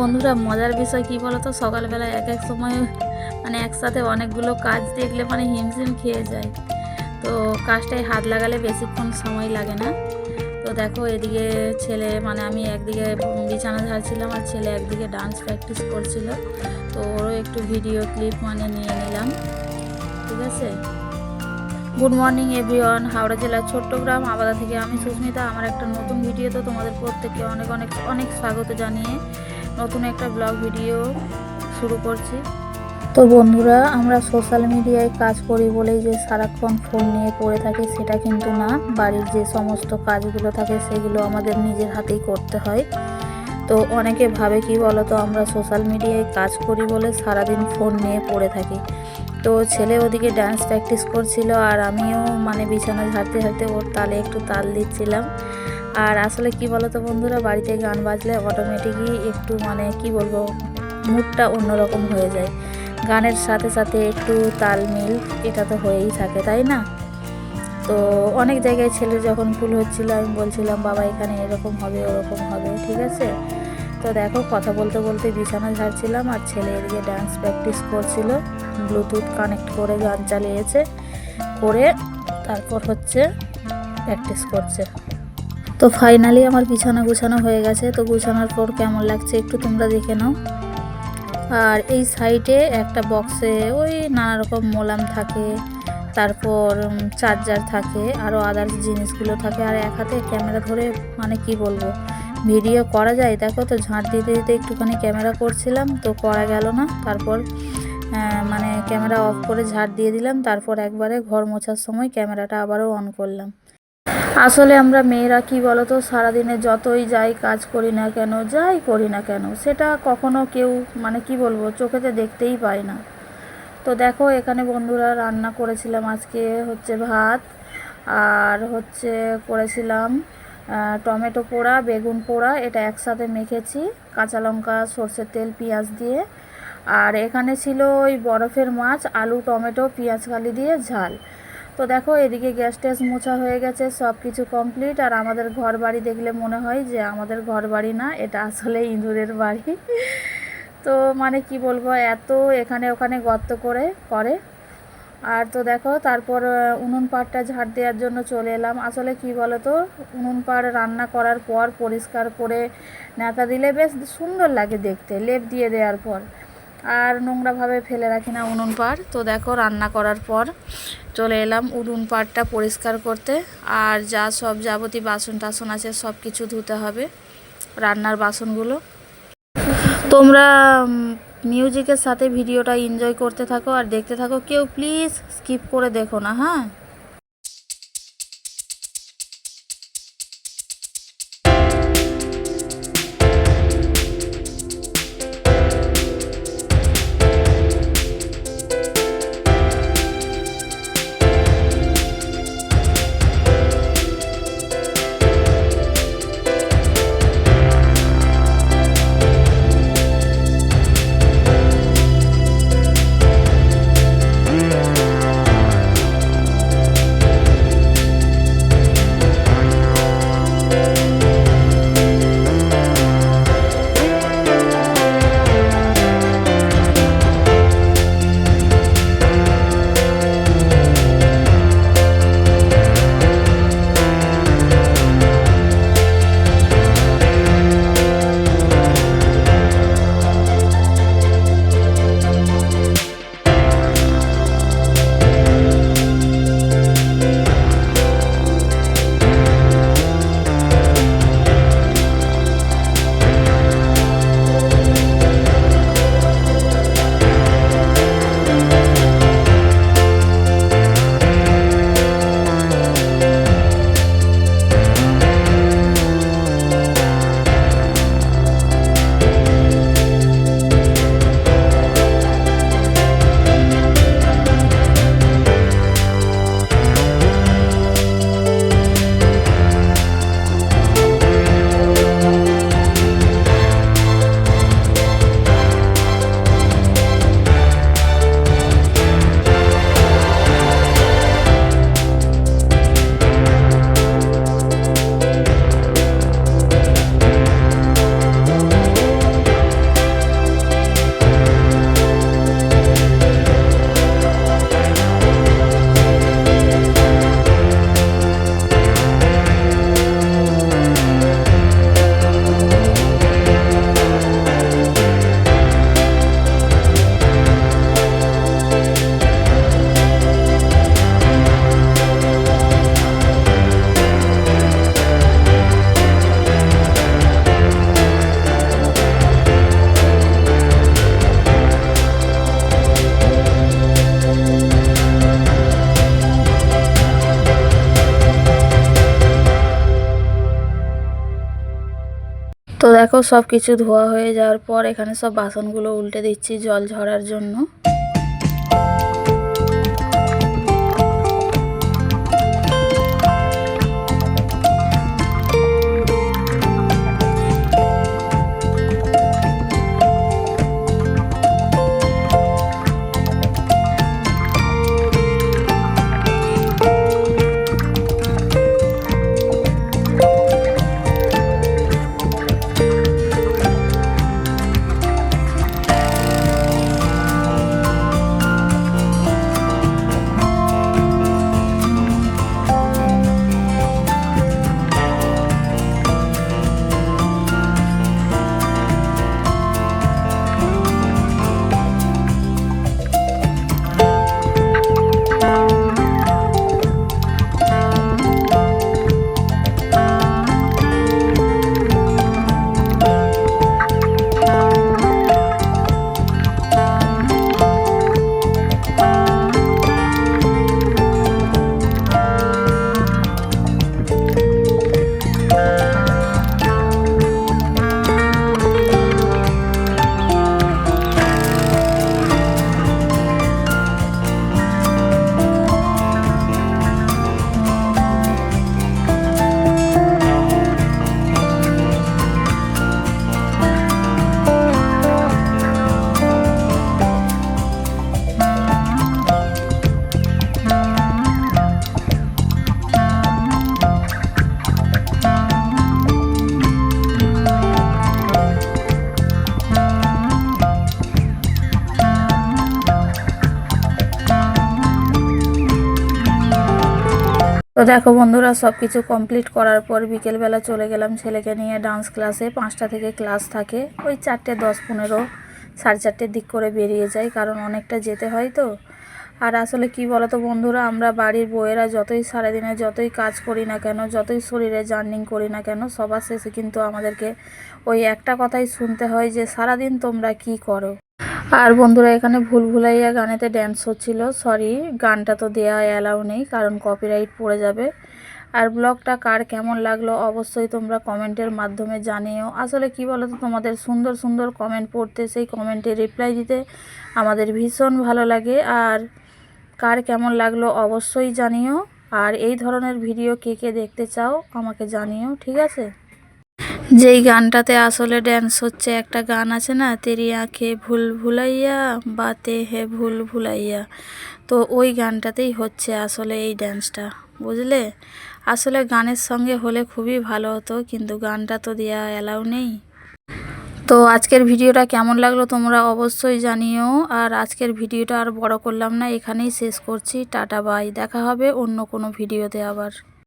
বন্ধুরা, মজার বিষয় কি বলো তো সকালবেলা এক এক সময় মানে একসাথে অনেকগুলো কাজ দেখলে মানে হিমশিম খেয়ে যায়। তো কাজটায় হাত লাগালে বেশিক্ষণ সময় লাগে না। তো দেখো, এদিকে ছেলে মানে আমি একদিকে বিছানা ঝাড়ছিলাম আর ছেলে একদিকে ডান্স প্র্যাকটিস করছিল। তো ওরও একটু ভিডিও ক্লিপ মানে নিয়ে নিলাম। ঠিক আছে? গুড মর্নিং এভরিওয়ান হাওড়া জেলার ছোট্ট গ্রাম, আবাদা থেকে আমি সুস্মিতা। আমার একটা নতুন ভিডিওতে তোমাদের প্রত্যেককে অনেক অনেক অনেক স্বাগত জানিয়ে নতুন একটা ব্লগ ভিডিও শুরু করছি। তো বন্ধুরা, আমরা সোশ্যাল মিডিয়ায় কাজ করি বলেই যে সারাক্ষণ ফোন নিয়ে পড়ে থাকি সেটা কিন্তু না। বাড়ির যে সমস্ত কাজগুলো থাকে সেগুলো আমাদের নিজের হাতেই করতে হয়। তো অনেকে ভাবে কি বলো তো আমরা সোশ্যাল মিডিয়ায় কাজ করি বলে সারাদিন ফোন নিয়ে পড়ে থাকি। তো ছেলে ওদিকে ডান্স প্র্যাকটিস করছিল আর আমিও মানে বিছানা ঝাড়তে ঝাড়তে ওর তালে একটু তাল দিচ্ছিলাম। আর আসলে কি বলো তো বন্ধুরা, বাড়িতে গান বাজলে অটোমেটিকই একটু মানে কি বলব মুডটা অন্যরকম হয়ে যায়। গানের সাথে সাথে একটু তাল মিল, এটা তো হয়েই থাকে, তাই না? তো অনেক জায়গায় ছেলে যখন ভুল হচ্ছিল, আমি বলছিলাম, বাবা, এখানে এরকম হবে, ওরকম হবে, ঠিক আছে? তো দেখো, কথা বলতে বলতে বিছানা ঝাড়ছিলাম আর ছেলে এদিকে ডান্স প্র্যাকটিস করছিল। ব্লুটুথ কানেক্ট করে গান চালিয়েছে, করে তারপর হচ্ছে প্র্যাকটিস করছে। তো ফাইনালি আমার বিছানা গুছানো হয়ে গেছে, তো গুছানোর পর কেমন লাগছে একটু তোমরা দেখে নাও। আর এই সাইডে একটা বক্সে ওই নানা রকম মোলাম থাকে, তারপর চার্জার থাকে আরও আদার্স জিনিসগুলো থাকে, আর এক হাতে ক্যামেরা ধরে মানে কি বলব ভিডিও করা যায়, দেখো তো ঝাঁট দিতে দিতে একটুখানি ক্যামেরা করছিলাম, তো করা গেল না, তারপর মানে ক্যামেরা অফ করে ঝাড় দিয়ে দিলাম, তারপর একবারে ঘর মোছার সময় ক্যামেরাটা আবারও অন করলাম। আসলে আমরা মেয়েরা কি বলতো, সারাদিনে যতই যাই কাজ করি না কেন, যাই করি না কেন, সেটা কখনো কেউ মানে কি বলব চোখেতে দেখতেই পায় না। তো দেখো, এখানে বন্ধুরা রান্না করেছিলাম আজকে হচ্ছে ভাত, আর হচ্ছে করেছিলাম টমেটো পোড়া, বেগুন পোড়া, এটা একসাথে মেখেছি, কাঁচা লঙ্কা, সর্ষের তেল, পেঁয়াজ দিয়ে। আর এখানে ছিল ওই বরফের মাছ, আলু, টমেটো, পেঁয়াজ, কালি দিয়ে ঝাল। তো দেখো, এদিকে গ্যাস ট্যাস মোছা হয়ে গেছে সব কিছু কমপ্লিট আর আমাদের ঘর বাড়ি দেখলে মনে হয় যে আমাদের ঘর বাড়ি না, এটা আসলে ইঁদুরের বাড়ি। তো মানে কি বলব, এত এখানে ওখানে গর্ত করে করে। আর তো দেখো, তারপর উনুন পাড়টা ঝাড় দেওয়ার জন্য চলে এলাম। আসলে কি বলো তো উনুন পাড় রান্না করার পর পরিষ্কার করে নেতা দিলে বেশ সুন্দর লাগে দেখতে, লেপ দিয়ে দেওয়ার পর। আর নোংরাভাবে ফেলে রাখি না উনুন পাড়। তো দেখো, রান্না করার পর চলে এলাম উনুন পাড়টা পরিষ্কার করতে। আর যা সব যাবতীয় বাসন টাসন আছে, সব কিছু ধুতে হবে রান্নার বাসনগুলো। তোমরা মিউজিকের সাথে ভিডিওটা এনজয় করতে থাকো আর দেখতে থাকো। কেউ প্লিজ স্কিপ করে দেখো না হ্যাঁ? দেখো সব কিছু ধোয়া হয়ে যাওয়ার পর এখানে সব বাসনগুলো উল্টে দিচ্ছি জল ঝরার জন্য। তো দেখো বন্ধুরা সব কিছু কমপ্লিট করার পর বিকেলবেলা চলে গেলাম ছেলেকে নিয়ে ডান্স ক্লাসে পাঁচটা থেকে ক্লাস থাকে। ওই চারটে, দশ, পনেরো, সাড়ে চারটের দিক করে বেরিয়ে যাই, কারণ অনেকটা যেতে হয় তো। আর আসলে কি বলতো বন্ধুরা, আমরা বাড়ির বউয়েরা যতই সারাদিনে যতই কাজ করি না কেন, যতই শরীরে জার্নিং করি না কেন, সবার শেষে কিন্তু আমাদেরকে ওই একটা কথাই শুনতে হয় যে, সারাদিন তোমরা কি করো? আর বন্ধুরা, এখানে ভুল ভুলাইয়া গানেতে ড্যান্স হচ্ছিল। সরি গানটা তো দেওয়া অ্যালাউ নেই, কারণ কপিরাইট পড়ে যাবে। আর ব্লগটা কার কেমন লাগল অবশ্যই তোমরা কমেন্টের মাধ্যমে জানিও। আসলে কি বলো তো তোমাদের সুন্দর সুন্দর কমেন্ট পড়তে, সেই কমেন্টে রিপ্লাই দিতে আমাদের ভীষণ ভালো লাগে। আর কার কেমন লাগল অবশ্যই জানিও। আর এই ধরনের ভিডিও কে কে দেখতে চাও আমাকে জানিও, ঠিক আছে? যেই গানটাতে আসলে ড্যান্স হচ্ছে, একটা গান আছে না তেরি আঁখে ভুল ভুলাইয়া বাতে হে ভুল ভুলাইয়া। তো ওই গানটাতেই হচ্ছে আসলে এই ড্যান্সটা বুঝলে? আসলে গানের সঙ্গে হলে খুবই ভালো হতো, কিন্তু গানটা তো দেওয়া অ্যালাউ নেই। তো আজকের ভিডিওটা কেমন লাগল তোমরা অবশ্যই জানিও, আর আজকের ভিডিওটা আর বড় করলাম না, এখানেই শেষ করছি, টাটা বাই দেখা হবে অন্য কোনো ভিডিওতে আবার।